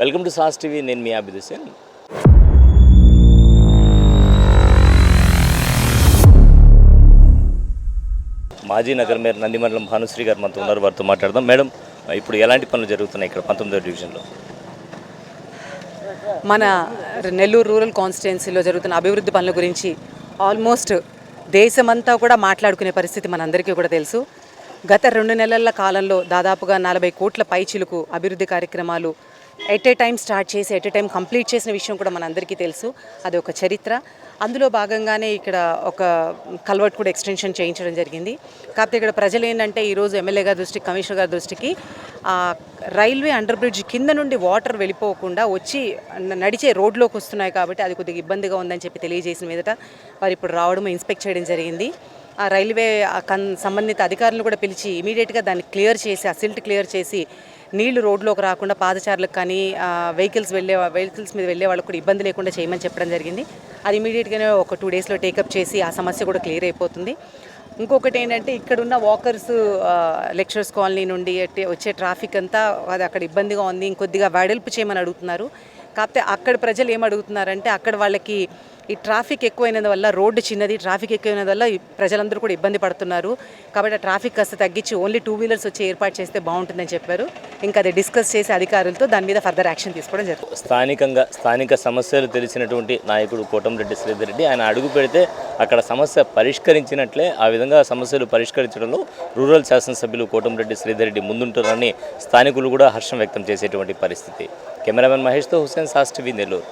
Welcome to sauce TV నేను మీ అభిద్ హుసేన్ మాజీ నగర్ మేర నందిమండలం భానుశ్రీ గారు మనతో ఉన్నారు వారితో మాట్లాడదాం. మేడం ఇప్పుడు ఎలాంటి పనులు జరుగుతున్నాయి ఇక్కడ పంతొమ్మిదో డివిజన్లో? మన నెల్లూరు రూరల్ కాన్స్టిట్యున్సీలో జరుగుతున్న అభివృద్ధి పనుల గురించి ఆల్మోస్ట్ దేశమంతా కూడా మాట్లాడుకునే పరిస్థితి మనందరికీ కూడా తెలుసు. గత రెండు నెలల కాలంలో దాదాపుగా నలభై కోట్ల పైచిలకు అభివృద్ధి కార్యక్రమాలు ఎట్ ఏ టైం స్టార్ట్ చేసి ఎట్ ఏ టైం కంప్లీట్ చేసిన విషయం కూడా మనందరికీ తెలుసు. అది ఒక చరిత్ర. అందులో భాగంగానే ఇక్కడ ఒక కల్వర్ట్ కూడా ఎక్స్టెన్షన్ చేయించడం జరిగింది. కాకపోతే ఇక్కడ ప్రజలు ఏంటంటే ఈరోజు ఎమ్మెల్యే గారి దృష్టికి కమిషనర్ గారి దృష్టికి రైల్వే అండర్ బ్రిడ్జ్ కింద నుండి వాటర్ వెళ్ళిపోకుండా వచ్చి నడిచే రోడ్లోకి వస్తున్నాయి కాబట్టి అది కొద్దిగా ఇబ్బందిగా ఉందని చెప్పి తెలియజేసిన మీదట వారు ఇప్పుడు రావడం ఇన్స్పెక్ట్ చేయడం జరిగింది. రైల్వే ఆ కన్ సంబంధిత అధికారులను కూడా పిలిచి ఇమీడియట్గా దాన్ని క్లియర్ చేసి ఆ సిల్ట్ క్లియర్ చేసి నీళ్ళు రోడ్లోకి రాకుండా పాదచారులకు కానీ వెహికల్స్ వెళ్ళే వెహికల్స్ మీద వెళ్ళే వాళ్ళకి కూడా ఇబ్బంది లేకుండా చేయమని చెప్పడం జరిగింది. అది ఇమీడియట్గానే ఒక టూ డేస్లో టేకప్ చేసి ఆ సమస్య కూడా క్లియర్ అయిపోతుంది. ఇంకొకటి ఏంటంటే ఇక్కడున్న వాకర్స్ లెక్చరర్స్ కాలనీ నుండి వచ్చే ట్రాఫిక్ అంతా అది అక్కడ ఇబ్బందిగా ఉంది. ఇంకొద్దిగా వెడల్పు చేయమని అడుగుతున్నారు. కాకపోతే అక్కడ ప్రజలు ఏం అడుగుతున్నారంటే అక్కడ వాళ్ళకి ఈ ట్రాఫిక్ ఎక్కువైనది వల్ల రోడ్డు చిన్నది ట్రాఫిక్ ఎక్కువైనందువల్ల వల్ల ప్రజలందరూ కూడా ఇబ్బంది పడుతున్నారు. కాబట్టి ఆ ట్రాఫిక్ కాస్త తగ్గించి ఓన్లీ టూ వీలర్స్ వచ్చి ఏర్పాటు చేస్తే బాగుంటుందని చెప్పారు. ఇంకా అది డిస్కస్ చేసి అధికారులతో దాని మీద ఫర్దర్ యాక్షన్ తీసుకోవడం జరుగుతుంది. స్థానికంగా స్థానిక సమస్యలు తెలిసినటువంటి నాయకుడు కోటంరెడ్డి శ్రీధర్ రెడ్డి ఆయన అడుగు పెడితే అక్కడ సమస్య పరిష్కరించినట్లే ఆ విధంగా సమస్యలు పరిష్కరించడంలో రూరల్ శాసనసభ్యులు కోటంరెడ్డి శ్రీధర్ రెడ్డి ముందుంటారని స్థానికులు కూడా హర్షం వ్యక్తం చేసేటువంటి పరిస్థితి. కెమెరామెన్ మహేష్తో హుసేన్ సాస్ టీవీ నెల్లూరు.